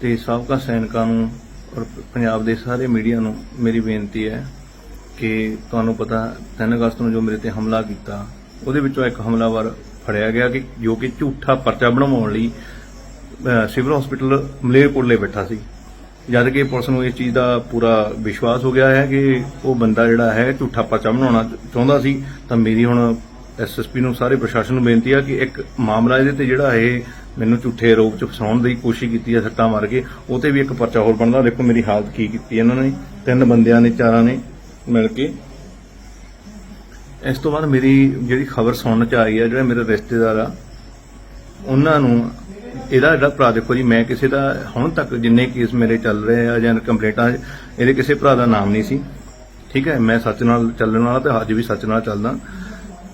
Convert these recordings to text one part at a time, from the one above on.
ਤੇ ਸਾਬਕਾ ਸੈਨਿਕਾਂ ਨੂੰ ਔਰ ਪੰਜਾਬ ਦੇ ਸਾਰੇ ਮੀਡੀਆ ਨੂੰ ਮੇਰੀ ਬੇਨਤੀ ਹੈ ਕਿ ਤੁਹਾਨੂੰ ਪਤਾ 3 ਅਗਸਤ ਨੂੰ ਜੋ ਮੇਰੇ ਤੇ ਹਮਲਾ ਕੀਤਾ, ਉਹਦੇ ਵਿੱਚੋਂ ਇੱਕ ਹਮਲਾਵਰ ਫੜਿਆ ਗਿਆ ਕਿ ਜੋ ਕਿ ਝੂਠਾ ਪਰਚਾ ਬਣਵਾਉਣ ਲਈ ਸਿਵਲ ਹਸਪੀਟਲ ਮਲੇਰਕੋਟਲੇ ਬੈਠਾ ਸੀ। ਜਦ ਕਿ ਪੁਲਿਸ ਨੂੰ ਇਸ ਚੀਜ਼ ਦਾ ਪੂਰਾ ਵਿਸ਼ਵਾਸ ਹੋ ਗਿਆ ਹੈ ਕਿ ਉਹ ਬੰਦਾ ਜਿਹੜਾ ਹੈ ਝੂਠਾ ਪਰਚਾ ਬਣਾਉਣਾ ਚਾਹੁੰਦਾ ਸੀ, ਤਾਂ ਮੇਰੀ ਹੁਣ ਐਸਐਸਪੀ ਨੂੰ ਸਾਰੇ ਪ੍ਰਸ਼ਾਸਨ ਨੂੰ ਬੇਨਤੀ ਆ ਕਿ ਇੱਕ ਮਾਮਲਾ ਇਹਦੇ ਤੇ ਜਿਹੜਾ ਇਹ ਮੈਨੂੰ ਝੂਠੇ ਆਰੋਪ ਚ ਫਸਾਉਣ ਦੀ ਕੋਸ਼ਿਸ਼ ਕੀਤੀ ਹੈ ਸੱਟਾਂ ਮਾਰ ਕੇ, ਉਹ ਤੇ ਵੀ ਇੱਕ ਪਰਚਾ ਹੋਰ ਬਣਦਾ। ਦੇਖੋ ਮੇਰੀ ਹਾਲਤ ਕੀ ਕੀਤੀ ਇਹਨਾਂ ਨੇ। ਤਿੰਨ ਬੰਦਿਆਂ ਨੇ, ਚਾਰਾਂ ਨੇ ਮਿਲ ਕੇ। ਇਸ ਤੋਂ ਬਾਅਦ ਮੇਰੀ ਜਿਹੜੀ ਖਬਰ ਸੁਣਨ ਚ ਆਈ ਹੈ ਜਿਹੜੇ ਮੇਰੇ ਰਿਸ਼ਤੇਦਾਰ ਆ, ਉਹਨਾਂ ਨੂੰ ਇਹਦਾ ਜਿਹੜਾ ਭਰਾ ਦੇਖੋ ਜੀ, ਮੈਂ ਕਿਸੇ ਦਾ ਹੁਣ ਤੱਕ ਜਿੰਨੇ ਕੇਸ ਮੇਰੇ ਚੱਲ ਰਹੇ ਆ ਜਾਂ ਕੰਪਲੇਂਟਾਂ, ਇਹਦੇ ਕਿਸੇ ਭਰਾ ਦਾ ਨਾਮ ਨਹੀਂ ਸੀ। ਠੀਕ ਹੈ, ਮੈਂ ਸੱਚ ਨਾਲ ਚੱਲਣ ਵਾਲਾ ਤੇ ਅੱਜ ਵੀ ਸੱਚ ਨਾਲ ਚੱਲਦਾ।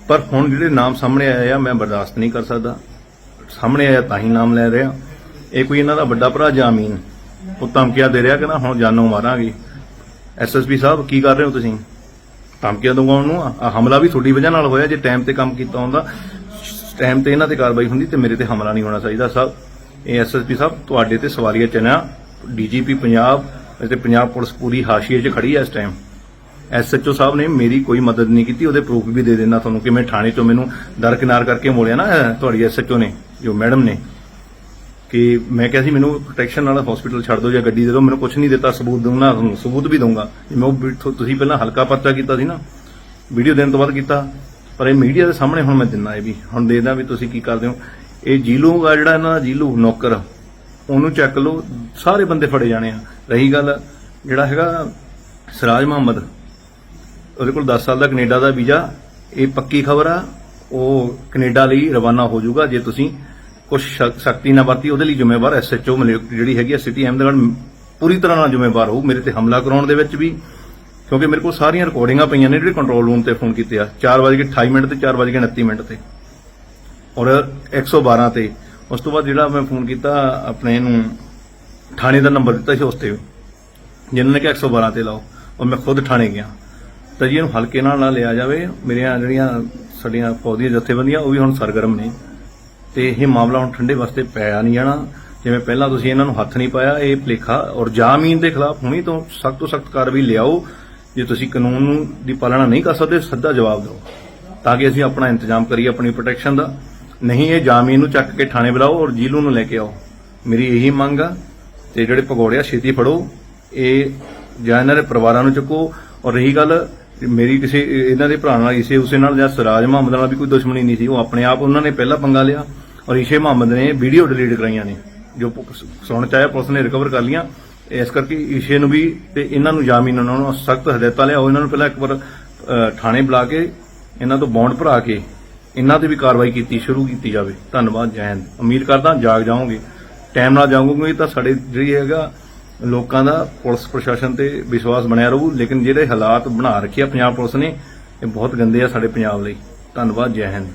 ਪਰ ਹੁਣ ਜਿਹੜੇ ਨਾਮ ਸਾਹਮਣੇ ਆਏ ਆ, ਮੈਂ ਬਰਦਾਸ਼ਤ ਨਹੀਂ ਕਰ ਸਕਦਾ। ਸਾਹਮਣੇ ਆਇਆ ਤਾਂ ਹੀ ਨਾਮ ਲੈ ਰਿਹਾ। ਇਹ ਕੋਈ ਇਹਨਾਂ ਦਾ ਵੱਡਾ ਭਰਾ ਜਾਮੀਨ? ਉਹ ਧਮਕੀਆਂ ਦੇ ਰਿਹਾ ਕਿ ਨਾ ਹੁਣ ਜਾਨੋਂ ਮਾਰਾਂਗੇ। ਐਸਐਸਪੀ ਸਾਹਿਬ ਕੀ ਕਰ ਰਹੇ ਹੋ ਤੁਸੀਂ? ਧਮਕੀਆਂ ਦਵਾਉਣ ਨੂੰ ਆਹ ਹਮਲਾ ਵੀ ਤੁਹਾਡੀ ਵਜ੍ਹਾ ਨਾਲ ਹੋਇਆ ਜੇ ਟਾਈਮ ਤੇ ਕੰਮ ਕੀਤਾ ਹੁੰਦਾ। ਟਾਈਮ ਤੇ ਇਹਨਾਂ ਤੇ ਕਾਰਵਾਈ ਹੁੰਦੀ ਤੇ ਮੇਰੇ ਤੇ ਹਮਲਾ ਨਹੀਂ ਹੋਣਾ ਚਾਹੀਦਾ ਸਾਹਿਬ ਇਹ ਐਸਐਸਪੀ ਸਾਹਿਬ ਤੁਹਾਡੇ ਤੇ ਸਵਾਲੀਆ ਚਿੰਨ੍ਹ ਡੀਜੀਪੀ ਪੰਜਾਬ ਅਤੇ ਪੰਜਾਬ ਪੁਲਿਸ ਪੂਰੀ ਹਾਸ਼ੀਏ 'ਚ ਖੜੀ ਹੈ ਇਸ ਟਾਈਮ। ਐਸਐਚਓ ਸਾਹਿਬ ਨੇ ਮੇਰੀ ਕੋਈ ਮਦਦ ਨਹੀਂ ਕੀਤੀ ਉਹਦੇ ਪ੍ਰੂਫ ਵੀ ਦੇ ਦੇਣਾ ਤੁਹਾਨੂੰ ਕਿ ਮੈਂ ਥਾਣੇ 'ਚੋਂ ਮੈਨੂੰ ਦਰਕਿਨਾਰ ਕਰਕੇ ਮੋੜਿਆ ਨਾ ਅਹ, ਤੁਹਾਡੀ ਐਸਐਚਓ ਨੇ। ਜੋ ਮੈਡਮ ਨੇ, ਕਿ ਮੈਂ ਕਿਹਾ ਸੀ ਮੈਨੂੰ ਪ੍ਰੋਟੈਕਸ਼ਨ ਨਾਲ ਹਸਪੀਟਲ ਛੱਡ ਦਿਓ ਜਾਂ ਗੱਡੀ ਦੇ ਦਿਓ, ਮੈਨੂੰ ਕੁਝ ਨਹੀਂ ਦਿੱਤਾ, ਸਬੂਤ ਦਊਂਗਾ ਤੁਹਾਨੂੰ, ਸਬੂਤ ਵੀ ਦਊਂਗਾ। ਮੈਂ ਉਹ ਤੁਸੀਂ ਪਹਿਲਾਂ ਹਲਕਾ ਪਰਚਾ ਕੀਤਾ ਸੀ ਨਾ ਵੀਡੀਓ ਦੇਣ ਤੋਂ ਬਾਅਦ ਕੀਤਾ। ਪਰ ਇਹ ਮੀਡੀਆ ਦੇ ਸਾਹਮਣੇ ਹੁਣ ਮੈਂ ਦਿੰਦਾ ਇਹ ਵੀ, ਹੁਣ ਦੇਖਦਾ ਵੀ ਤੁਸੀਂ ਕੀ ਕਰਦੇ ਹੋ। ਇਹ ਜੀਲੂ ਆ ਜਿਹੜਾ ਇਹਨਾਂ ਦਾ, ਜੀਲੂ ਨੌਕਰ, ਉਹਨੂੰ ਚੱਕ ਲਓ, ਸਾਰੇ ਬੰਦੇ ਫੜੇ ਜਾਣੇ ਆ। ਰਹੀ ਗੱਲ ਜਿਹੜਾ ਹੈਗਾ ਸਰਾਜ ਮੁਹੰਮਦ, ਉਹਦੇ ਕੋਲ 10 ਸਾਲ ਦਾ ਕੈਨੇਡਾ ਦਾ ਵੀਜ਼ਾ, ਇਹ ਪੱਕੀ ਖਬਰ ਆ, ਉਹ ਕੈਨੇਡਾ ਲਈ ਰਵਾਨਾ ਹੋ ਜਾਊਗਾ, ਜੇ ਤੁਸੀਂ ਕੁਝ ਸ਼ਕਤੀ ਨਾ ਵਰਤੀ, ਉਹਦੇ ਲਈ ਜ਼ਿੰਮੇਵਾਰ ਐਸਐਚਓ ਜਿਹੜੀ ਹੈਗੀ ਆ ਸਿਟੀ ਅਹਿਮਦਗੜ੍ਹ ਪੂਰੀ ਤਰ੍ਹਾਂ ਨਾਲ ਜ਼ਿੰਮੇਵਾਰ ਹੋਊ, ਮੇਰੇ ਤੇ ਹਮਲਾ ਕਰਾਉਣ ਦੇ ਵਿੱਚ ਵੀ, ਕਿਉਂਕਿ ਮੇਰੇ ਕੋਲ ਸਾਰੀਆਂ ਰਿਕਾਰਡਿੰਗਾਂ ਪਈਆਂ ਨੇ ਜਿਹੜੇ ਕੰਟਰੋਲ ਰੂਮ ਤੇ ਫੋਨ ਕੀਤੇ ਆ। 4:28 ਮਿੰਟ ਤੇ 4:29 ਮਿੰਟ ਤੇ। ਔਰ 112 ਤੇ। ਉਸ ਤੋਂ ਬਾਅਦ ਜਿਹੜਾ ਮੈਂ ਫੋਨ ਕੀਤਾ, ਆਪਣੇ ਨੂੰ ਥਾਣੇ ਦਾ ਨੰਬਰ ਦਿੱਤਾ ਸੀ ਉਸ ਤੇ। ਜਿਨ੍ਹਾਂ ਨੇ ਕਿ 112 ਤੇ ਲਾਓ। ਔਰ ਮੈਂ ਖੁਦ ਥਾਣੇ ਗਿਆ। ਤਾਂ ਜੀ ਇਹਨੂੰ ਹਲਕੇ ਨਾਲ ਨਾ ਲਿਆ ਜਾਵੇ। ਮੇਰੀਆਂ ਜਿਹੜੀਆਂ ਸਾਡੀਆਂ ਫੌਜੀਆਂ ਜਥੇਬੰਦੀਆਂ, ਉਹ ਵੀ ਹੁਣ ਸਰਗਰਮ ਨੇ। ਤੇ ਇਹ ਮਾਮਲਾ ਹੁਣ ਠੰਡੇ ਵਾਸਤੇ ਪਿਆ ਨਹੀਂ ਜਾਣਾ। ਜਿਵੇਂ ਪਹਿਲਾਂ ਤੁਸੀਂ ਇਹਨਾਂ ਨੂੰ ਹੱਥ ਨਹੀਂ ਪਾਇਆ, ਇਹ ਭਲੇਖਾ। ਔਰ ਜਾਮੀਨ ਦੇ ਖਿਲਾਫ ਹੁਣੀ ਤੋਂ ਸਖਤ ਤੋਂ ਸਖਤ ਕਾਰਵਾਈ ਲਿਆਓ। ਜੇ ਤੁਸੀਂ ਕਾਨੂੰਨ ਨੂੰ ਦੀ ਪਾਲਣਾ ਨਹੀਂ ਕਰ ਸਕਦੇ ਸਿੱਧਾ ਜਵਾਬ ਦਿਓ। ਤਾਂ ਕਿ ਅਸੀਂ ਆਪਣਾ ਇੰਤਜ਼ਾਮ ਕਰੀਏ ਆਪਣੀ ਪ੍ਰੋਟੈਕਸ਼ਨ ਦਾ। ਨਹੀਂ, ਇਹ ਜਾਮੀਨ ਨੂੰ ਚੱਕ ਕੇ ਥਾਣੇ ਬੁਲਾਓ ਔਰ ਜੀਲੂ ਨੂੰ ਲੈ ਕੇ ਆਓ। ਮੇਰੀ ਇਹੀ ਮੰਗ ਆ। ਤੇ ਜਿਹੜੇ ਭਗੌੜੇ ਆ ਛੇਤੀ ਫੜੋ, ਇਹ ਜਾਂ ਇਹਨਾਂ ਦੇ ਪਰਿਵਾਰਾਂ ਨੂੰ ਚੁੱਕੋ। ਔਰ ਰਹੀ ਗੱਲ ਮੇਰੀ ਕਿਸੇ, ਇਹਨਾਂ ਦੇ ਭਰਾ ਨਾਲ ਇਸੇ ਉਸੇ ਨਾਲ ਜਾਂ ਸਰਾਜ ਮੁਹੰਮਦ ਨਾਲ ਵੀ ਕੋਈ ਦੁਸ਼ਮਣੀ ਨਹੀਂ ਸੀ, ਉਹ ਆਪਣੇ ਆਪ ਉਹਨਾਂ ਨੇ ਪਹਿਲਾਂ ਪੰਗਾ ਲਿਆ ਔਰ ਇਸ਼ੇ ਮੁਹੰਮਦ ਨੇ ਵੀਡੀਓ ਡਿਲੀਟ ਕਰਾਈਆਂ ਨੇ, ਜੋ ਸੁਣ ਚਾਹਿਆ ਪੁਲਿਸ ਨੇ ਰਿਕਵਰ ਕਰ ਲੀਆਂ ਇਸ ਕਰਕੇ ਇਸ਼ੇ ਨੂੰ ਵੀ ਤੇ ਇਹਨਾਂ ਨੂੰ ਜਾਮੀਨ ਉਹਨਾਂ ਨੂੰ ਸਖਤ ਹਦਾਇਤਾਂ ਲਿਆਓ ਇਹਨਾਂ ਨੂੰ ਪਹਿਲਾਂ ਇੱਕ ਵਾਰ ਥਾਣੇ ਬੁਲਾ ਕੇ ਇਹਨਾਂ ਤੋਂ ਬੌਂਡ ਭਰਾ ਕੇ ਇਹਨਾਂ ਤੇ ਵੀ ਕਾਰਵਾਈ ਕੀਤੀ, ਸ਼ੁਰੂ ਕੀਤੀ ਜਾਵੇ। ਧੰਨਵਾਦ, ਜੈ ਹਿੰਦ। ਉਮੀਦ ਕਰਦਾ ਜਾਗ ਜਾਓਗੇ। ਟਾਈਮ ਨਾਲ ਜਾਗੋਗੇ ਤਾਂ ਸਾਡੇ ਜਿਹੜੀ ਹੈਗਾ ਲੋਕਾਂ ਦਾ ਪੁਲਿਸ ਪ੍ਰਸ਼ਾਸਨ ਤੇ ਵਿਸ਼ਵਾਸ ਬਣਿਆ ਰਹੂ, ਲੇਕਿਨ ਜਿਹੜੇ ਹਾਲਾਤ ਬਣਾ ਰੱਖੇ ਆ ਪੰਜਾਬ ਪੁਲਿਸ ਨੇ, ਇਹ ਬਹੁਤ ਗੰਦੇ ਆ ਸਾਡੇ ਪੰਜਾਬ ਲਈ। ਧੰਨਵਾਦ, ਜੈ ਹਿੰਦ।